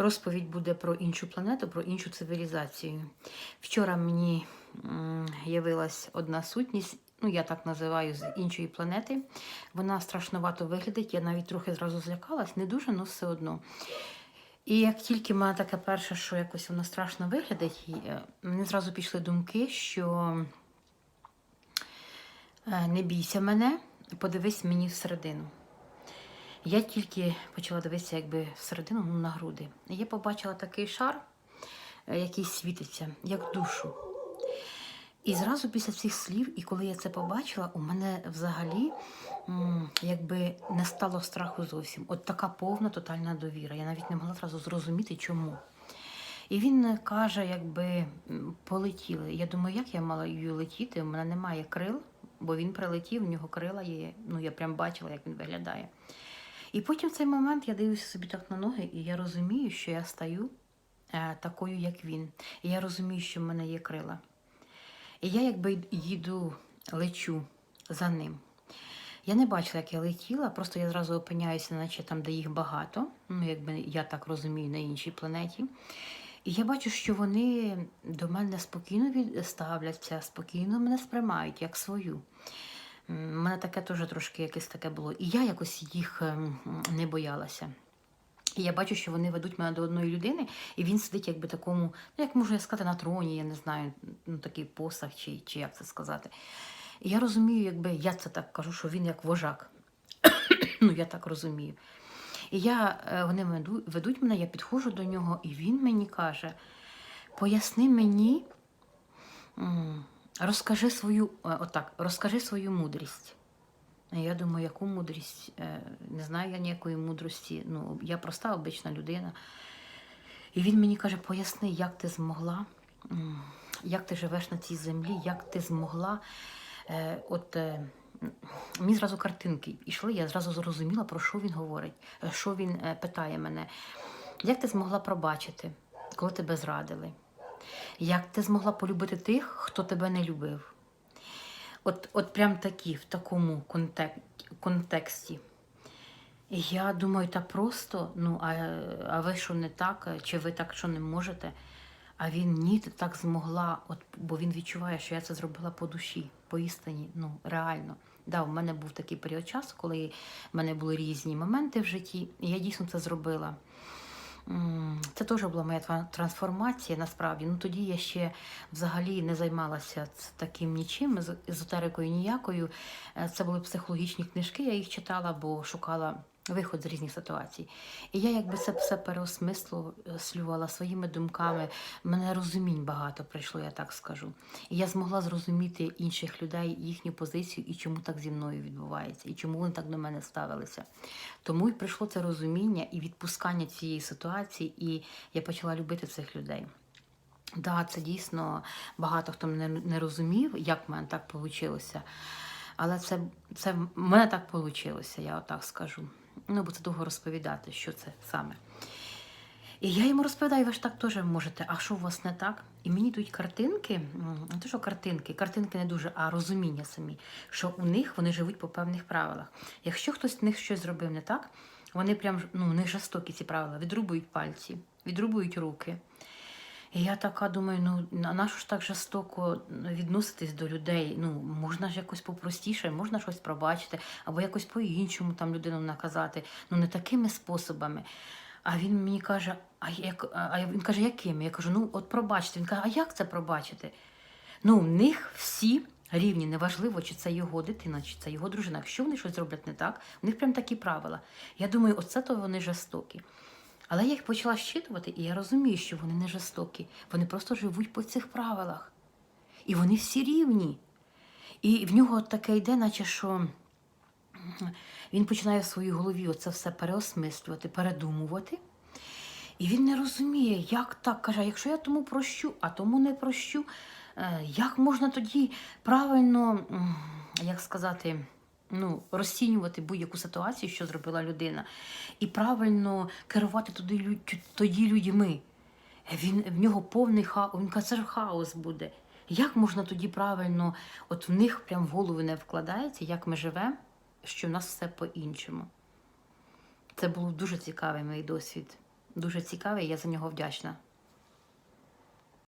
Розповідь буде про іншу планету, про іншу цивілізацію. Вчора мені явилась одна сутність, ну я так називаю з іншої планети. Вона страшновато виглядить. Я навіть трохи зразу злякалась, не дуже, але все одно. І як тільки в мене таке перше, що якось воно страшно виглядить, е, мені зразу пішли думки, що е, не бійся мене, подивись мені всередину. Я тільки почала дивитися якби всередину ну, на груди. Я побачила такий шар, е, який світиться, як душу. І зразу після цих слів, і коли я це побачила, у мене взагалі якби не стало страху зовсім. От така повна тотальна довіра. Я навіть не могла зразу зрозуміти, чому. І він е, каже, якби полетіли. Я думаю, як я мала її летіти? У мене немає крил, бо він прилетів, в нього крила є. Ну я прям бачила, як він виглядає. І потім в цей момент я дивлюся собі так на ноги, і я розумію, що я стаю е, такою, як він. І я розумію, що в мене є крила. І я якби їду, лечу за ним. Я не бачила, як я летіла, просто я зразу опиняюся, наче там, де їх багато, ну, якби я так розумію, на іншій планеті. І я бачу, що вони до мене спокійно ставляться, спокійно мене сприймають як свою. У мене таке теж трошки якесь таке було. І я якось їх ем, не боялася. І я бачу, що вони ведуть мене до одної людини, і він сидить якби такому, ну як можу я сказати, на троні, я не знаю, ну такий посаг, чи, чи як це сказати. І я розумію, якби я це так кажу, що він як вожак. ну, я так розумію. І я, е, вони ведуть мене, я підходжу до нього, і він мені каже: поясни мені, розкажи свою, е, отак, розкажи свою мудрість. Я думаю, яку мудрість? Е, Не знаю я ніякої мудрості. Ну, я проста обична людина. І він мені каже: поясни, як ти змогла, як ти живеш на цій землі, як ти змогла. Е, От мені зразу картинки йшли, я зразу зрозуміла, про що він говорить, що він питає мене. Як ти змогла пробачити, коли тебе зрадили? Як ти змогла полюбити тих, хто тебе не любив? От, от прям такі, в такому контек- контексті. Я думаю, та просто, ну, а, а ви що не так, чи ви так що не можете? А він ні, так змогла, от, бо він відчуває, що я це зробила по душі, по істині, ну, реально. Да, у мене був такий період часу, коли в мене були різні моменти в житті, і я дійсно це зробила. Це теж була моя тра- трансформація насправді. Ну тоді я ще взагалі не займалася таким нічим, ез- езотерикою ніякою. Е, Це були психологічні книжки, я їх читала, бо шукала виход з різних ситуацій. І я якби це все переосмислювала своїми думками. Мене розумінь багато прийшло, я так скажу. І я змогла зрозуміти інших людей, їхню позицію і чому так зі мною відбувається, і чому вони так до мене ставилися. Тому і прийшло це розуміння і відпускання цієї ситуації, і я почала любити цих людей. Да, це дійсно багато хто мене не розумів, як в мене так вийшло. Але це, це в мене так вийшло, я отак скажу. Ну, бо це довго розповідати, що це саме. І я йому розповідаю, ви ж так теж можете, а що у вас не так? І мені йдуть картинки, не те, що картинки, картинки не дуже, а розуміння самі, що у них вони живуть по певних правилах. Якщо хтось з них щось зробив не так, вони прям ну, не жорстокі ці правила, відрубують пальці, відрубують руки. І я така думаю, ну на на що ж так жорстоко відноситись до людей? Ну, можна ж якось попростіше, можна щось пробачити, або якось по-іншому там людину наказати, ну не такими способами. А він мені каже, а як а він каже, якими? Я кажу, ну от пробачте. Він каже, а як це пробачити? Ну, в них всі рівні, неважливо, чи це його дитина, чи це його дружина. Якщо вони щось зроблять не так, в них прям такі правила. Я думаю, оце то вони жорстокі. Але я їх почала щитувати, і я розумію, що вони не жорстокі. Вони просто живуть по цих правилах. І вони всі рівні. І в нього таке йде, наче що він починає в своїй голові оце все переосмислювати, передумувати. І він не розуміє, як так каже, якщо я тому прощу, а тому не прощу, е, як можна тоді правильно, як сказати, ну, розцінювати будь-яку ситуацію, що зробила людина, і правильно керувати туди, тоді людьми. Він, в нього повний хаос, він каже, хаос буде. Як можна тоді правильно, от в них прям в голову не вкладається, як ми живемо, що в нас все по-іншому. Це був дуже цікавий мій досвід. Дуже цікавий, я за нього вдячна.